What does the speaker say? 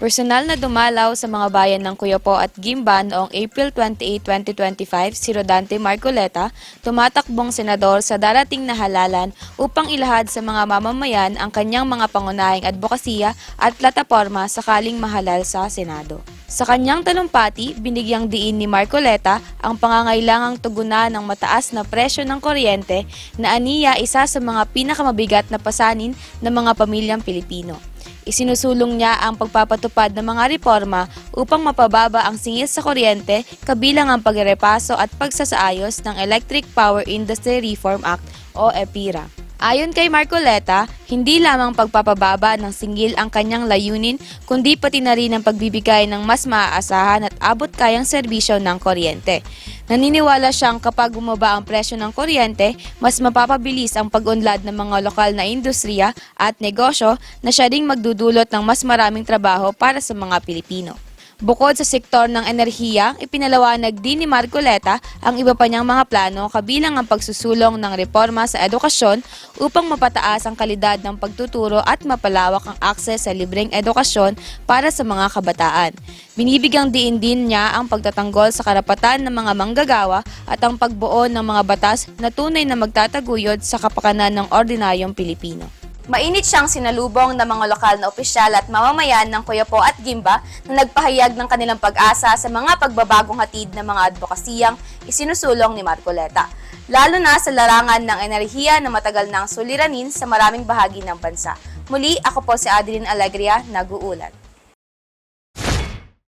Personal na dumalaw sa mga bayan ng Cuyopo at Gimba noong April 28, 2025 si Rodante Marcoleta, tumatakbong senador sa darating na halalan upang ilahad sa mga mamamayan ang kanyang mga pangunahing advokasya at plataporma sakaling mahalal sa Senado. Sa kanyang talumpati, binigyang diin ni Marcoleta ang pangangailangang tugunan ng mataas na presyo ng kuryente na aniya isa sa mga pinakamabigat na pasanin ng mga pamilyang Pilipino. Isinusulong niya ang pagpapatupad ng mga reforma upang mapababa ang singil sa kuryente kabilang ang pagrepaso at pagsasaayos ng Electric Power Industry Reform Act o EPIRA. Ayon kay Marcoleta, hindi lamang pagpapababa ng singgil ang kanyang layunin, kundi pati na rin ang pagbibigay ng mas maaasahan at abot kayang serbisyo ng kuryente. Naniniwala siyang kapag bumaba ang presyo ng kuryente, mas mapapabilis ang pag-unlad ng mga lokal na industriya at negosyo na siya ding magdudulot ng mas maraming trabaho para sa mga Pilipino. Bukod sa sektor ng enerhiya, ipinalawanag din ni Marcoleta ang iba pa niyang mga plano kabilang ang pagsusulong ng reforma sa edukasyon upang mapataas ang kalidad ng pagtuturo at mapalawak ang akses sa libreng edukasyon para sa mga kabataan. Binibigyang diin din niya ang pagtatanggol sa karapatan ng mga manggagawa at ang pagbuo ng mga batas na tunay na magtataguyod sa kapakanan ng ordinaryong Pilipino. Mainit siyang sinalubong ng mga lokal na opisyal at mamamayan ng Coyapo at Gimba na nagpahayag ng kanilang pag-asa sa mga pagbabagong hatid ng mga advokasiyang isinusulong ni Marcoleta, lalo na sa larangan ng enerhiya na matagal nang suliranin sa maraming bahagi ng bansa. Muli, ako po si Adeline Alegria, nag-uulat.